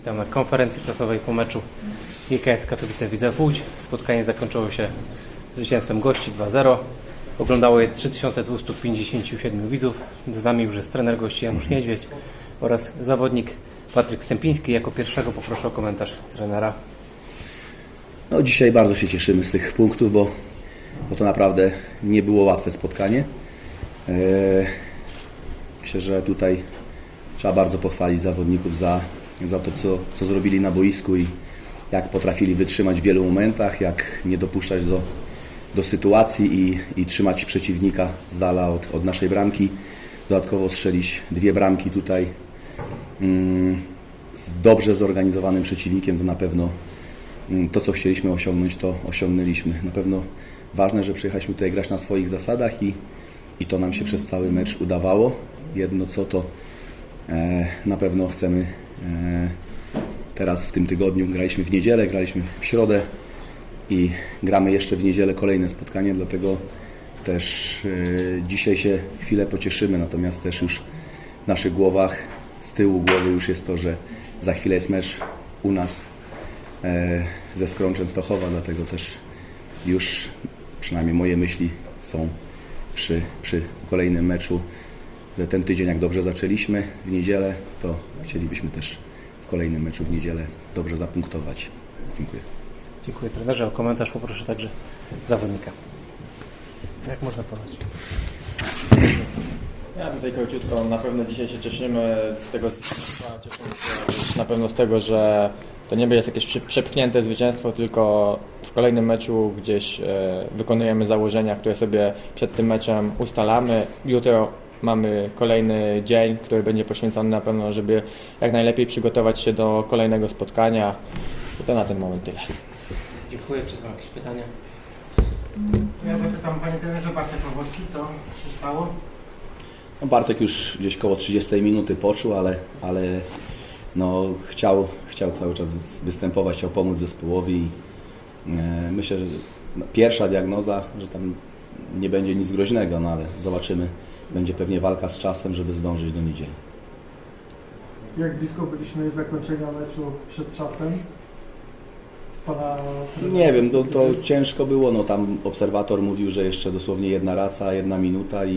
Witam na konferencji prasowej po meczu IKS Katowice Widzew Łódź. Spotkanie zakończyło się zwycięstwem gości 2-0. Oglądało je 3257 widzów. Z nami już jest trener gości Janusz Niedźwiedź oraz zawodnik Patryk Stępiński. Jako pierwszego poproszę o komentarz trenera. No, dzisiaj bardzo się cieszymy z tych punktów, bo, bo to naprawdę nie było łatwe spotkanie. E, Myślę, że tutaj trzeba bardzo pochwalić zawodników za, za to, co, co zrobili na boisku i jak potrafili wytrzymać w wielu momentach, jak nie dopuszczać do, do sytuacji i, i trzymać przeciwnika z dala od, od naszej bramki. Dodatkowo strzelić dwie bramki tutaj mm, z dobrze zorganizowanym przeciwnikiem, to na pewno Mm, to, co chcieliśmy osiągnąć, to osiągnęliśmy. Na pewno ważne, że przyjechaliśmy tutaj grać na swoich zasadach i, i to nam się przez cały mecz udawało. Jedno co to e, na pewno chcemy teraz w tym tygodniu. Graliśmy w niedzielę, graliśmy w środę i gramy jeszcze w niedzielę kolejne spotkanie, dlatego też e, dzisiaj się chwilę pocieszymy, natomiast też już w naszych głowach, z tyłu głowy już jest to, że za chwilę jest mecz u nas e, ze Skrą Częstochowa, dlatego też już przynajmniej moje myśli są przy, przy kolejnym meczu, że ten tydzień jak dobrze zaczęliśmy w niedzielę, to chcielibyśmy też w kolejnym meczu w niedzielę dobrze zapunktować. Dziękuję. Dziękuję trenerze. O komentarz poproszę także zawodnika. Jak można podać? Ja tutaj króciutko, na pewno dzisiaj się cieszymy z tego zwycięstwa, cieszymy się na pewno z tego, że to nie jest jakieś przepchnięte zwycięstwo, tylko w kolejnym meczu gdzieś e, wykonujemy założenia, które sobie przed tym meczem ustalamy. Jutro mamy kolejny dzień, który będzie poświęcony na pewno, żeby jak najlepiej przygotować się do kolejnego spotkania. I to na ten moment tyle. Dziękuję. Czy są jakieś pytania? Ja zapytam Panie Trenerze Bartek Powolski, co się stało? No Bartek już gdzieś koło 30 minuty poczuł, ale, ale no, chciał, chciał cały czas występować, chciał pomóc zespołowi. E, myślę, że no, pierwsza diagnoza, że tam nie będzie nic groźnego, no ale zobaczymy. Będzie pewnie walka z czasem, żeby zdążyć do niedzieli. Jak blisko byliśmy zakończenia meczu przed czasem? Pana Nie wiem, to, to ciężko było. No, tam obserwator mówił, że jeszcze dosłownie jedna raca, jedna minuta i,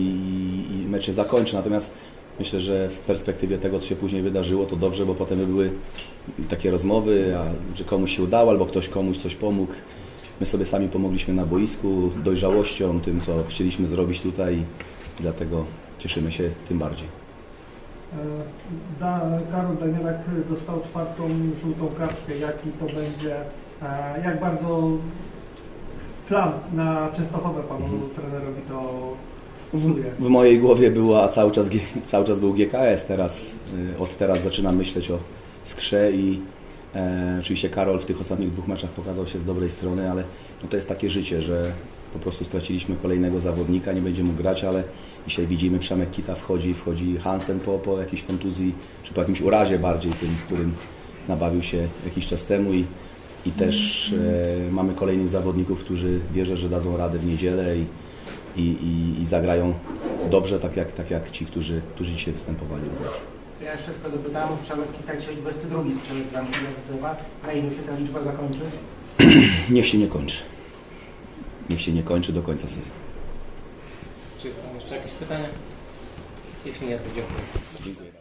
i mecz się zakończy. Natomiast myślę, że w perspektywie tego, co się później wydarzyło, to dobrze, bo potem by były takie rozmowy, a, że komuś się udało, albo ktoś komuś coś pomógł. My sobie sami pomogliśmy na boisku dojrzałością, tym, co chcieliśmy zrobić tutaj dlatego cieszymy się tym bardziej. e, da, Karol Danielak dostał czwartą żółtą kartkę. Jaki to będzie, e, jak bardzo plan na Częstochowę Panu trenerowi to psuje? W mojej głowie była cały czas, cały czas był GKS, teraz, y, od teraz zaczynam myśleć o Skrze i e, oczywiście Karol w tych ostatnich dwóch meczach pokazał się z dobrej strony, ale no to jest takie życie, że po prostu straciliśmy kolejnego zawodnika, nie będzie mógł grać, ale dzisiaj widzimy Przemek Kita wchodzi, wchodzi Hansen po, po jakiejś kontuzji, czy po jakimś urazie bardziej tym, którym nabawił się jakiś czas temu i, i też e, mamy kolejnych zawodników, którzy wierzę, że dadzą radę w niedzielę i, i, i, i zagrają dobrze, tak jak, tak jak ci, którzy, którzy dzisiaj występowali również. Ja jeszcze tylko dopytałem, Przemek Kita dzisiaj 22 strzelec bramki dla Widzewa. Na ilu się ta liczba zakończy? Niech się nie kończy. Niech się nie kończy do końca sezonu. Czy są jeszcze jakieś pytania? Jeśli nie, to dziękuję. Dziękuję.